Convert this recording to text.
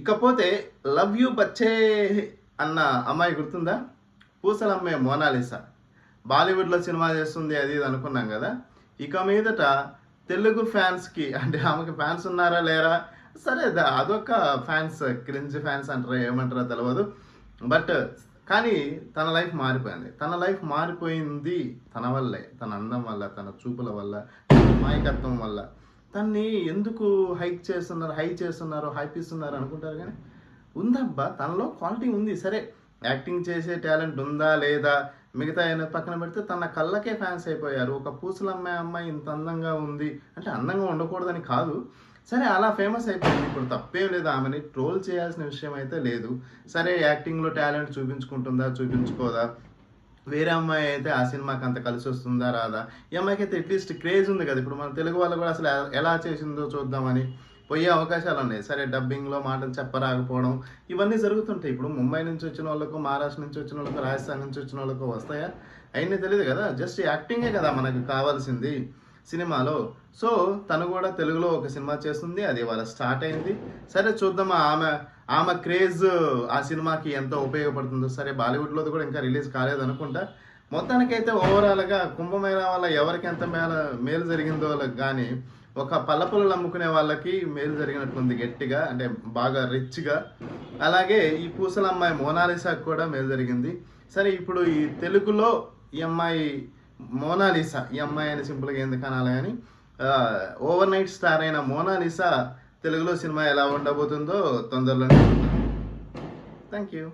ఇకపోతే love you బచ్చే అన్న అమ్మాయి గుర్తుందా? పూసలమ్మే మోనాలిసా. బాలీవుడ్లో సినిమా చేస్తుంది అది ఇది అనుకున్నాం కదా. ఇక మీదట తెలుగు ఫ్యాన్స్కి అంటే ఆమెకి ఫ్యాన్స్ ఉన్నారా లేరా? సరే అదొక ఫ్యాన్స్ క్రింజ్ ఫ్యాన్స్ అంటారా ఏమంటారో తెలియదు బట్ కానీ తన లైఫ్ మారిపోయింది. తన లైఫ్ మారిపోయింది తన వల్లే. తన అందం వల్ల తన చూపుల వల్ల తన అమాయకత్వం వల్ల. తన్ని ఎందుకు హైక్ చేస్తున్నారు హై చేస్తున్నారు హైపిస్తున్నారు అనుకుంటారు కానీ ఉందబ్బా తనలో క్వాలిటీ ఉంది. సరే యాక్టింగ్ చేసే టాలెంట్ ఉందా లేదా? మిగతా ఆయన పక్కన పెడితే తన కళ్ళకే ఫ్యాన్స్ అయిపోయారు. ఒక పూసల అమ్మాయి అమ్మాయి ఇంత అందంగా ఉంది. అంటే అందంగా ఉండకూడదని కాదు. సరే అలా ఫేమస్ అయిపోయింది. ఇప్పుడు తప్పేం లేదు. ఆమెని ట్రోల్ చేయాల్సిన విషయం అయితే లేదు. సరే యాక్టింగ్లో టాలెంట్ చూపించుకుంటుందా చూపించుకోదా? వేరే అమ్మాయి అయితే ఆ సినిమాకి అంత కలిసి వస్తుందా రాదా? ఈ అమ్మాయికి అయితే అట్లీస్ట్ క్రేజ్ ఉంది కదా. ఇప్పుడు మన తెలుగు వాళ్ళు కూడా అసలు ఎలా చేసిందో చూద్దామని పోయే అవకాశాలు ఉన్నాయి. సరే డబ్బింగ్లో మాటలు చెప్పరాకపోవడం ఇవన్నీ జరుగుతుంటాయి. ఇప్పుడు ముంబై నుంచి వచ్చిన వాళ్ళకు మహారాష్ట్ర నుంచి వచ్చిన వాళ్ళకు రాజస్థాన్ నుంచి వచ్చిన వాళ్ళకు వస్తాయా? అయినా తెలియదు కదా. జస్ట్ యాక్టింగే కదా మనకు కావాల్సింది సినిమాలో. సో తను కూడా తెలుగులో ఒక సినిమా చేస్తుంది. అది ఇవాళ స్టార్ట్ అయింది. సరే చూద్దాం. ఆమె ఆమె క్రేజ్ ఆ సినిమాకి ఎంత ఉపయోగపడుతుందో. సరే బాలీవుడ్లో కూడా ఇంకా రిలీజ్ కాలేదు అనుకుంటా మొత్తానికైతే ఓవరాల్గా కుంభమేళా వల్ల ఎవరికి ఎంత మేళ మేలు జరిగిందో కానీ ఒక పల్లపులు అమ్ముకునే వాళ్ళకి మేలు జరిగినట్టుంది గట్టిగా అంటే బాగా రిచ్గా. అలాగే ఈ పూసల అమ్మాయి మోనాలిసాకు కూడా మేలు జరిగింది. సరే ఇప్పుడు ఈ తెలుగులో ఈ అమ్మాయి మోనాలిసా ఈ అమ్మాయి అని సింపుల్గా ఎందుకు అనాలి కానీ ఓవర్ నైట్ స్టార్ అయిన మోనాలిసా తెలుగులో సినిమా ఎలా ఉండబోతుందో తొందరలోనే థ్యాంక్ యూ